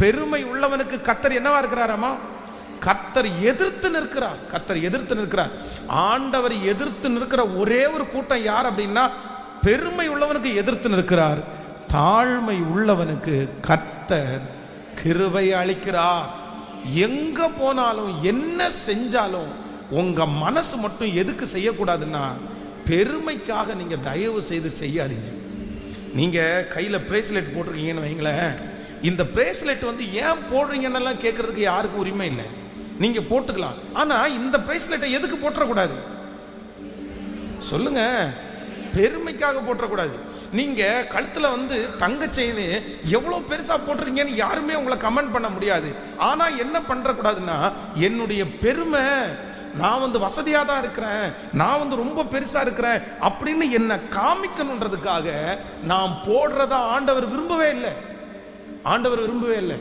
பெருமை உள்ளவனுக்கு கத்தர் என்னவா இருக்கிறாராமா கத்தர் எதிர்த்து நிற்கிறார். கத்தர் எதிர்த்து நிற்கிறார். ஆண்டவர் எதிர்த்து நிற்கிற ஒரே ஒரு கூட்டம் யார் அப்படின்னா பெருமை உள்ளவனுக்கு எதிர்த்து நிற்கிறார். தாழ்மை உள்ளவனுக்கு கத்தர் கிருபை அளிக்கிறார். எங்க போனாலும் என்ன செஞ்சாலும் உங்க மனசு மட்டும் எதுக்கு செய்யக்கூடாதுன்னா பெருமைக்காக நீங்க தயவு செய்து செய்யாதீங்க. நீங்க கையில பிரேஸ்லெட் போட்டிருக்கீங்கன்னு வைங்களேன். இந்த பிரேஸ்லெட் வந்து ஏன் போடுறீங்கன்னெல்லாம் கேட்கறதுக்கு யாருக்கும் உரிமை இல்லை. நீங்க போட்டுக்கலாம். ஆனா இந்த பிரேஸ்லெட்டை எதுக்கு போட்டுறக்கூடாது? சொல்லுங்க. பெருமைக்காக போட்டுறக்கூடாது. நீங்க கழுத்துல வந்து தங்க செயின் எவ்வளவு பெருசா போட்டிருக்கீங்கன்னு யாருமே உங்களை கமெண்ட் பண்ண முடியாது. ஆனா என்ன பண்ணுறக்கூடாதுன்னா என்னுடைய பெருமை நான் வந்து வசதியாக தான் இருக்கிறேன் நான் வந்து ரொம்ப பெருசாக இருக்கிறேன் அப்படின்னு என்னை காமிக்கணுன்றதுக்காக நான் போடுறதா ஆண்டவர் விரும்பவே இல்லை. ஆண்டவர் விரும்பவே இல்லை.